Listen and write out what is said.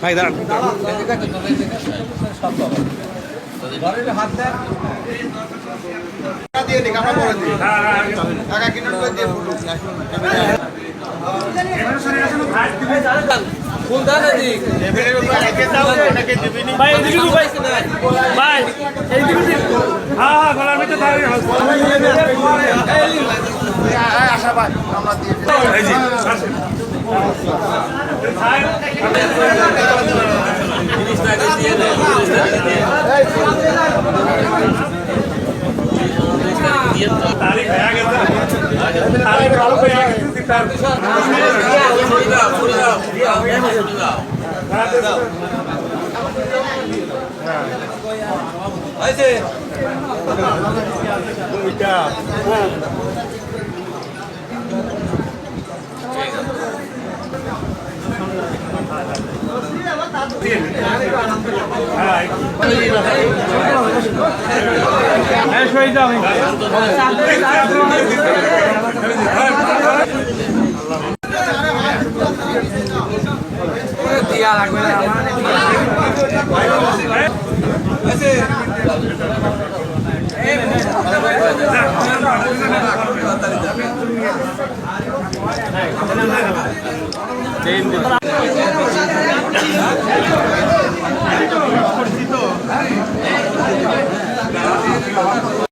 ভাই দাঁড়ান। ভাই হ্যাঁ হ্যাঁ গলার ভিতরে সবাই আমরা দিয়ে তারিখ হয়ে গেছে। তারিখ আলো হয়ে। গেছে তার হ্যাঁ। দিয়া লাগবে Thank you. ガラスで広がって。